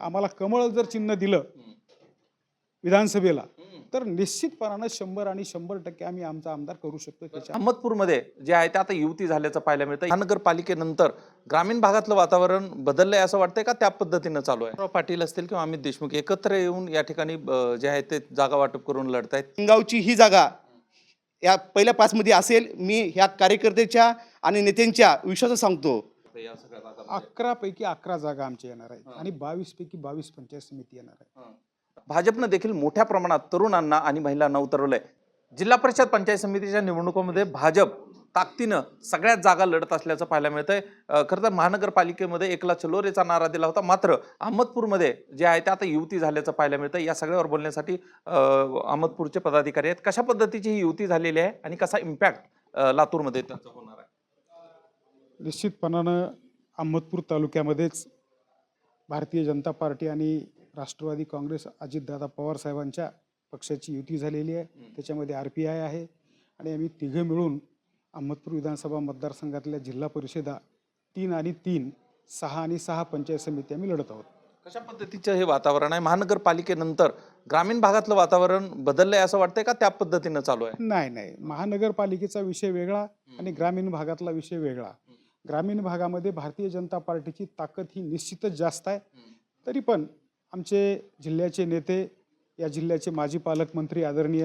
आम्हाला कमळ जर चिन्ह दिलं विधानसभेला तर निश्चितपणानं शंभर आणि शंभर टक्के आम्ही आमचा आमदार करू शकतो त्याच्या अहमदपूरमध्ये जे आहे ते आता युती झाल्याचं पाहायला मिळतं महानगरपालिकेनंतर ग्रामीण भागातलं वातावरण बदललंय असं वाटतंय का? त्या पद्धतीनं चालू आहे. राव पाटील असतील किंवा अमित देशमुख एकत्र येऊन या ठिकाणी जे आहे ते जागा वाटप करून लढतायत. गावची ही जागा या पहिल्या पाचमध्ये असेल. मी ह्या कार्यकर्त्याच्या आणि नेत्यांच्या विश्वास सांगतो. या सगळ्या जागा अकरा पैकी अकरा जागा आमच्या येणार आहेत. आणि बावीस पैकी बावीस पंचायत समिती येणार आहे भाजपनं देखील मोठ्या प्रमाणात तरुणांना आणि महिलांना उतरवलंय. जिल्हा परिषद पंचायत समितीच्या निवडणुकांमध्ये भाजप ताकदीनं सगळ्यात जागा लढत असल्याचं पाहायला मिळतंय. अं, खरं तर महानगरपालिकेमध्ये एकला चलोरेचा नारा दिला होता. मात्र अहमदपूरमध्ये जे आहे ते आता युती झाल्याचं पाहायला मिळतं या सगळ्यावर बोलण्यासाठी अं, अहमदपूरचे पदाधिकारी आहेत. कशा पद्धतीची ही युती झालेली आहे आणि कसा इम्पॅक्ट लातूरमध्ये त्यांचा होणार आहे? निश्चितपणानं अहमदपूर तालुक्यामध्येच भारतीय जनता पार्टी आणि राष्ट्रवादी काँग्रेस अजितदादा पवार साहेबांच्या पक्षाची युती झालेली आहे. त्याच्यामध्ये आर पी आय आहे आणि आम्ही तिघं मिळून अहमदपूर विधानसभा मतदारसंघातल्या जिल्हा परिषदा तीन आणि तीन सहा आणि सहा पंचायत समिती आम्ही लढत आहोत. कशा पद्धतीचं हे वातावरण आहे? महानगरपालिकेनंतर ग्रामीण भागातलं वातावरण बदललंय असं वाटतंय का त्या पद्धतीनं चालू आहे? नाही नाही. महानगरपालिकेचा विषय वेगळा आणि ग्रामीण भागातला विषय वेगळा. ग्रामीण भागामध्ये भारतीय जनता पार्टीची ताकद ही निश्चितच जास्त आहे. तरी पण आमचे जिल्ह्याचे नेते या जिल्ह्याचे माजी पालकमंत्री आदरणीय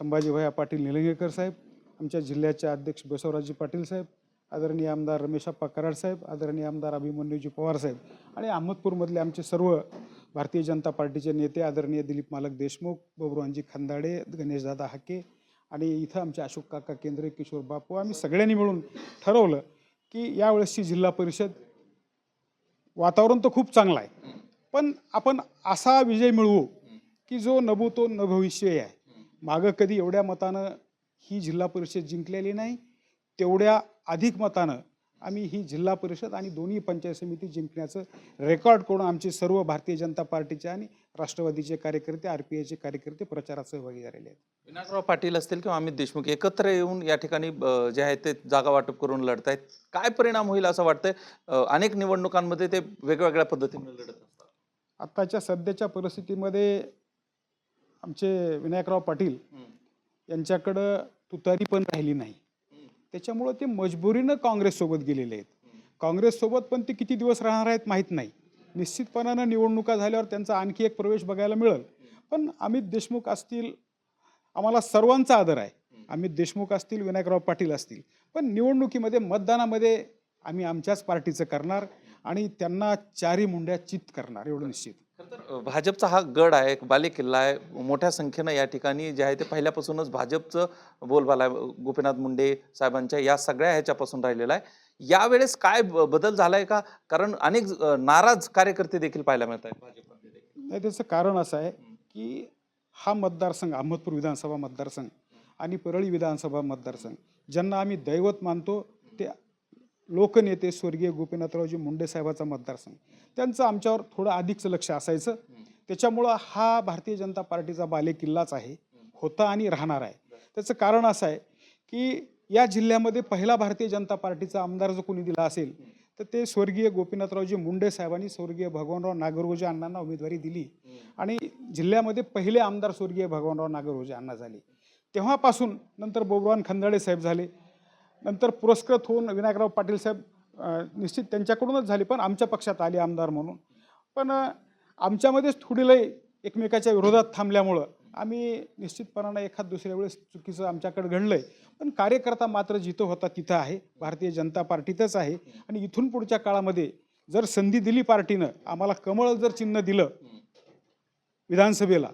संभाजीभाई पाटील निलंगेकर साहेब आमच्या जिल्ह्याचे अध्यक्ष बसवराजजी पाटील साहेब आदरणीय आमदार रमेशप्पा कराड साहेब आदरणीय आमदार अभिमन्यूजी पवार साहेब आणि अहमदपूरमधले आमचे सर्व भारतीय जनता पार्टीचे नेते आदरणीय दिलीप मालक देशमुख बबरुवांजी खंदाडे गणेशदादा हाके आणि इथं आमचे अशोक काका केंद्रे किशोर बापू आम्ही सगळ्यांनी मिळून ठरवलं की यावेळेसची जिल्हा परिषद वातावरण तर खूप चांगलं आहे. पण आपण असा विजय मिळवू की जो नभूतो न भविष्य आहे. मागं कधी एवढ्या मतानं ही जिल्हा परिषद जिंकलेली नाही तेवढ्या अधिक मतानं आम्ही ही जिल्हा परिषद आणि दोन्ही पंचायत समिती जिंकण्याचं रेकॉर्ड करून आमची सर्व भारतीय जनता पार्टीचे आणि राष्ट्रवादीचे कार्यकर्ते आर पी आयचे कार्यकर्ते प्रचारात सहभागी झालेले आहेत. विनायकराव पाटील असतील किंवा अमित देशमुख एकत्र येऊन या ठिकाणी जे आहे ते जागा वाटप करून लढतायत. काय परिणाम होईल असं वाटतंय? अनेक निवडणुकांमध्ये ते वेगवेगळ्या पद्धतीने लढत असतात. आत्ताच्या सध्याच्या परिस्थितीमध्ये आमचे विनायकराव पाटील यांच्याकडं तुतारी पण राहिली नाही. त्याच्यामुळं ते मजबुरीनं काँग्रेससोबत गेलेले आहेत. काँग्रेससोबत पण ते किती दिवस राहणार आहेत माहीत नाही. निश्चितपणानं निवडणुका झाल्यावर त्यांचा आणखी एक प्रवेश बघायला मिळेल. पण अमित देशमुख असतील आम्हाला सर्वांचा आदर आहे. अमित देशमुख असतील विनायकराव पाटील असतील. पण निवडणुकीमध्ये मतदानामध्ये आम्ही आमच्याच पार्टीचं करणार आणि त्यांना चारी मुंड्या चित करणार एवढं निश्चित. तर भाजपचा हा गड आहे एक बालेकिल्ला आहे. मोठ्या संख्येनं या ठिकाणी जे आहे ते पहिल्यापासूनच भाजपचं बोलबाला आहे. गोपीनाथ मुंडे साहेबांच्या या सगळ्या ह्याच्यापासून राहिलेला आहे. यावेळेस काय ब- बदल झालाय का? कारण अनेक नाराज कार्यकर्ते देखील पाहायला मिळत आहेत नाही त्याचं कारण असं आहे की हा मतदारसंघ अहमदपूर विधानसभा मतदारसंघ आणि परळी विधानसभा मतदारसंघ ज्यांना आम्ही दैवत मानतो ते लोकनेते स्वर्गीय गोपीनाथरावजी मुंडे साहेबाचा मतदारसंघ. त्यांचं आमच्यावर थोडं अधिकचं लक्ष असायचं. त्याच्यामुळं हा भारतीय जनता पार्टीचा बालेकिल्लाच आहे होता आणि राहणार आहे. त्याचं कारण असं आहे की या जिल्ह्यामध्ये पहिला भारतीय जनता पार्टीचा आमदार जो कोणी दिला असेल तर ते स्वर्गीय गोपीनाथरावजी मुंडे साहेबांनी स्वर्गीय भगवानराव नागरगोजे अण्णांना उमेदवारी दिली. आणि जिल्ह्यामध्ये पहिले आमदार स्वर्गीय भगवानराव नागरगोजे अण्णा झाले. तेव्हापासून नंतर बोगवान खंदाडे साहेब झाले. नंतर पुरस्कृत होऊन विनायकराव पाटील साहेब निश्चित त्यांच्याकडूनच झाले पण आमच्या पक्षात आले आमदार म्हणून. पण आमच्यामध्येच थोडी लय एकमेकाच्या विरोधात थांबल्यामुळं आम्ही निश्चितपणानं एखाद दुसऱ्या वेळेस चुकीचं आमच्याकडे घडलंय पण कार्यकर्ता मात्र जिथं होता तिथं आहे. भारतीय जनता पार्टीतच आहे. आणि इथून पुढच्या काळामध्ये जर संधी दिली पार्टीनं आम्हाला कमळ जर चिन्ह दिलं विधानसभेला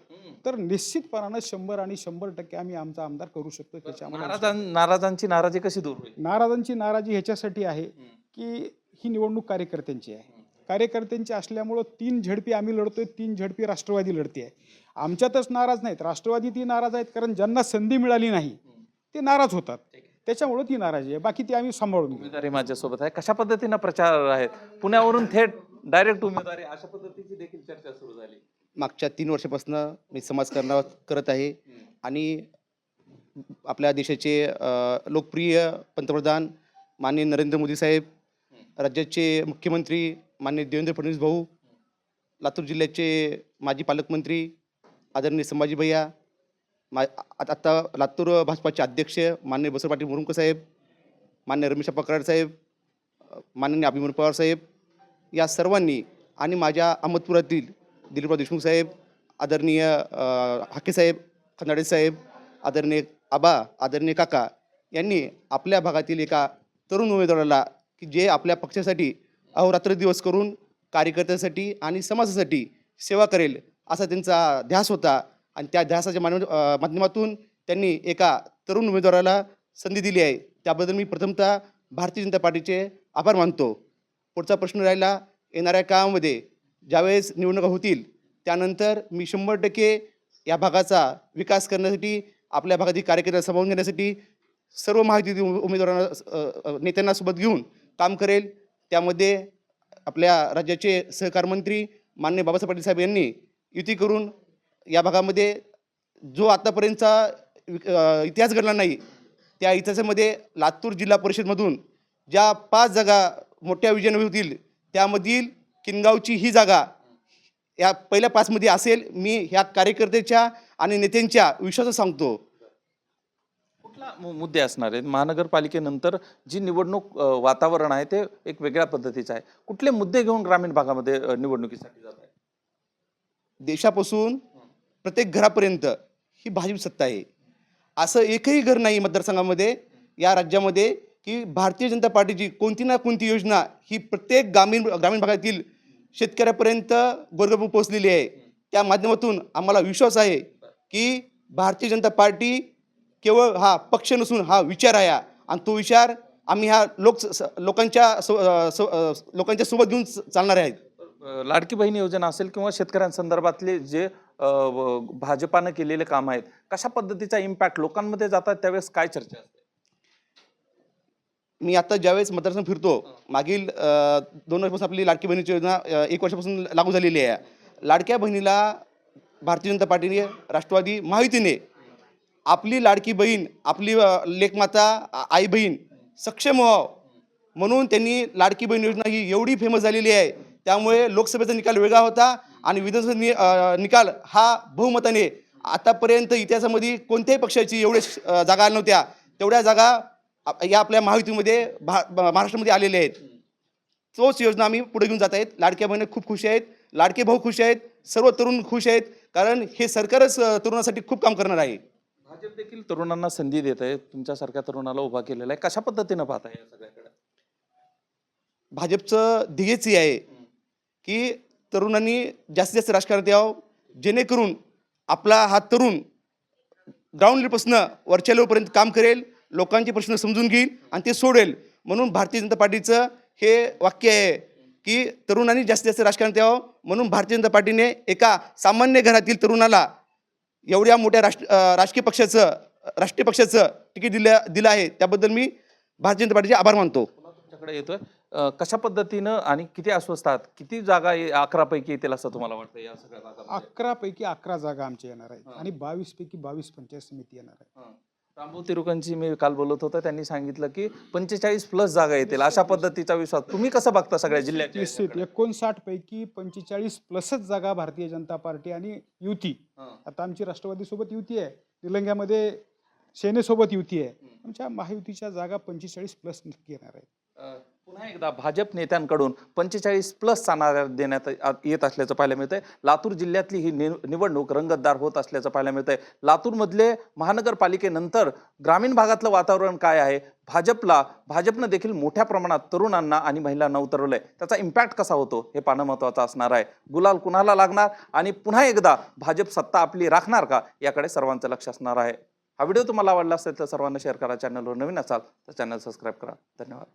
तर निश्चितपणानं शंभर आणि शंभर टक्के आम्ही आमचा आमदार करू शकतो त्याच्या आम्हाला नाराजां नाराजांची नाराजी कशी दूर नाराजांची नाराजी ह्याच्यासाठी आहे की ही निवडणूक कार्यकर्त्यांची आहे. कार्यकर्त्यांची असल्यामुळं तीन झडपी आम्ही लढतोय तीन झडपी राष्ट्रवादी लढते आहे. आमच्यातच नाराज नाहीत. राष्ट्रवादी ती नाराज आहेत कारण ज्यांना संधी मिळाली नाही ते नाराज होतात. त्याच्यामुळं ती नाराजी आहे. बाकी ती आम्ही सांभाळून घेऊ. उमेदवारी माझ्यासोबत आहे. कशा पद्धतीनं प्रचार आहेत? पुण्यावरून थेट डायरेक्ट उमेदवारी. अशा पद्धतीची देखील चर्चा सुरू झाली. मागच्या तीन वर्षापासून मी समाजकारण करत आहे. आणि आपल्या देशाचे अ, लोकप्रिय पंतप्रधान माननीय नरेंद्र मोदी साहेब राज्याचे मुख्यमंत्री माननीय देवेंद्र फडणवीस भाऊ लातूर जिल्ह्याचे माजी पालकमंत्री आदरणीय संभाजी भैया मा आत्ता आता लातूर भाजपाचे अध्यक्ष मान्य बसव पाटील मुरुंक साहेब मान्य रमेश पकराड साहेब माननीय अभिमन पवार साहेब या सर्वांनी आणि माझ्या अहमदपुरातील दिलीपराव देशमुख साहेब आदरणीय हाके साहेब खंदाडे साहेब आदरणीय आबा आदरणीय काका यांनी आपल्या भागातील एका तरुण उमेदवाराला की जे आपल्या पक्षासाठी अहोरात्र दिवस करून कार्यकर्त्यासाठी आणि समाजासाठी सेवा करेल असा त्यांचा ध्यास होता. आणि त्या ध्यासाच्या मान माध्यमातून त्यांनी एका तरुण उमेदवाराला संधी दिली आहे. त्याबद्दल मी प्रथमतः भारतीय जनता पार्टीचे आभार मानतो. पुढचा प्रश्न राहिला येणाऱ्या काळामध्ये ज्यावेळेस निवडणुका होतील त्यानंतर मी शंभर टक्के या भागाचा विकास करण्यासाठी आपल्या भागातील कार्यकर्त्यांना सामावून घेण्यासाठी सर्व माहिती उमेदवारांना नेत्यांना सोबत घेऊन काम करेल. त्यामध्ये आपल्या राज्याचे सहकार मंत्री मान्य बाबासाहेब पाटील साहेब यांनी युती करून या भागामध्ये जो आत्तापर्यंतचा विक- इतिहास घडला नाही त्या इतिहासामध्ये लातूर जिल्हा परिषदमधून ज्या पाच जागा मोठ्या विजयाने होतील त्यामधील किनगावची ही जागा या पहिल्या पाचमध्ये असेल मी ह्या कार्यकर्त्याच्या आणि नेत्यांच्या विश्वासात सांगतो. कुठला मुद्दे असणार आहेत? महानगरपालिकेनंतर जी निवडणूक वातावरण आहे ते एक वेगळ्या पद्धतीचं आहे. कुठले मुद्दे घेऊन ग्रामीण भागामध्ये निवडणुकीसाठी जात आहे देशापासून प्रत्येक घरापर्यंत ही भाजप सत्ता आहे. असं एकही घर नाही मतदारसंघामध्ये या राज्यामध्ये की भारतीय जनता पार्टीची कोणती ना कोणती योजना ही प्रत्येक ग्रामीण ग्रामीण भागातील शेतकऱ्यापर्यंत गोरगरपूर पोहोचलेली आहे. त्या माध्यमातून आम्हाला विश्वास आहे की भारतीय जनता पार्टी केवळ हा पक्ष नसून हा विचार आहे आणि तो विचार आम्ही ह्या लोक लोकांच्या लोकांच्या सोबत घेऊन चालणार आहेत. लाडकी बहीण योजना असेल किंवा शेतकऱ्यांसंदर्भातले जे भाजपानं केलेले काम आहेत कशा पद्धतीचा इम्पॅक्ट लोकांमध्ये जातात त्यावेळेस काय चर्चा असते? मी आता ज्यावेळेस मतदारसंघ फिरतो मागील दोन वर्षापासून आपली लाडकी बहिणीची योजना एक वर्षापासून लागू झालेली आहे. लाडक्या बहिणीला भारतीय जनता पार्टीने राष्ट्रवादी महायुतीने आपली लाडकी बहीण आपली लेखमाता आई बहीण सक्षम व्हावं. म्हणून त्यांनी लाडकी बहीण योजना ही एवढी फेमस झालेली आहे. त्यामुळे लोकसभेचा निकाल वेगळा होता आणि विधानसभा नि निकाल हा बहुमताने आतापर्यंत इतिहासामध्ये कोणत्याही पक्षाची एवढे जागा आल्या नव्हत्या. तेवढ्या जागा या आपल्या महायुतीमध्ये भा महाराष्ट्रामध्ये आलेल्या आहेत. तोच योजना आम्ही पुढे घेऊन जात आहेत. लाडक्या बहिणी खूप खुश आहेत. लाडके भाऊ खुश आहेत. सर्व तरुण खुश आहेत. कारण हे सरकारच तरुणासाठी खूप काम करणार आहे. भाजप देखील तरुणांना संधी देत आहे. तुमच्यासारख्या तरुणाला उभा केलेला आहे. कशा पद्धतीनं पाहता या सगळ्याकडे? भाजपचं ध्येयच हे आहे की तरुणांनी जास्तीत जास्त राजकारणात यावं जेणेकरून आपला हा तरुण ग्राउंड लेवलपासून वरच्या लेवलपर्यंत काम करेल लोकांचे प्रश्न समजून घेईल आणि ते सोडेल. म्हणून भारतीय जनता पार्टीचं हे वाक्य आहे की तरुणांनी जास्तीत जास्त राजकारणात यावं म्हणून भारतीय जनता पार्टीने एका सामान्य घरातील तरुणाला एवढ्या मोठ्या राष्ट्र राजकीय पक्षाचं राष्ट्रीय पक्षाचं तिकीट दिलं दिलं आहे. त्याबद्दल मी भारतीय जनता पार्टीचे आभार मानतो. तुमच्याकडे येतोय. कशा पद्धतीनं आणि किती अस्वस्थ आहात? किती जागा अकरा पैकी येतील असं तुम्हाला वाटतं या सगळ्या जागा अकरा पैकी अकरा जागा आमच्या येणार आहेत. आणि बावीस पैकी बावीस पंचायत समिती येणार आहे रामभाऊ तिरुकांची मी काल बोलत होतो त्यांनी सांगितलं की पंचेचाळीस प्लस जागा येतील अशा पद्धतीचा विश्वास. तुम्ही कसं बघता सगळ्या जिल्ह्यात सीट एकोणसाठ पैकी पंचेचाळीस प्लसच जागा भारतीय जनता पार्टी आणि युती. आता आमची राष्ट्रवादी सोबत युती आहे निलंग्यामध्ये सेनेसोबत युती आहे. आमच्या महायुतीच्या जागा पंचेचाळीस प्लस नक्की येणार आहेत. अ, पुन्हा एकदा भाजप नेत्यांकडून पंचेचाळीस प्लस चांदा देण्यात येत असल्याचं पाहायला मिळतंय. लातूर जिल्ह्यातली ही निवडणूक रंगतदार होत असल्याचं पाहायला मिळतंय. लातूरमधले महानगरपालिकेनंतर ग्रामीण भागातलं वातावरण काय आहे? भाजपला भाजपनं देखील मोठ्या प्रमाणात तरुणांना आणि महिलांना उतरवलंय. त्याचा इम्पॅक्ट कसा होतो? हे पाहणं महत्वाचं असणार आहे. गुलाल कुणाला लागणार? आणि पुन्हा एकदा भाजप सत्ता आपली राखणार का? याकडे सर्वांचं लक्ष असणार आहे. हा व्हिडिओ तुम्हाला आवडला असेल तर सर्वांना शेअर करा. चॅनलवर नवीन असाल तर चॅनल सबस्क्राईब करा. धन्यवाद.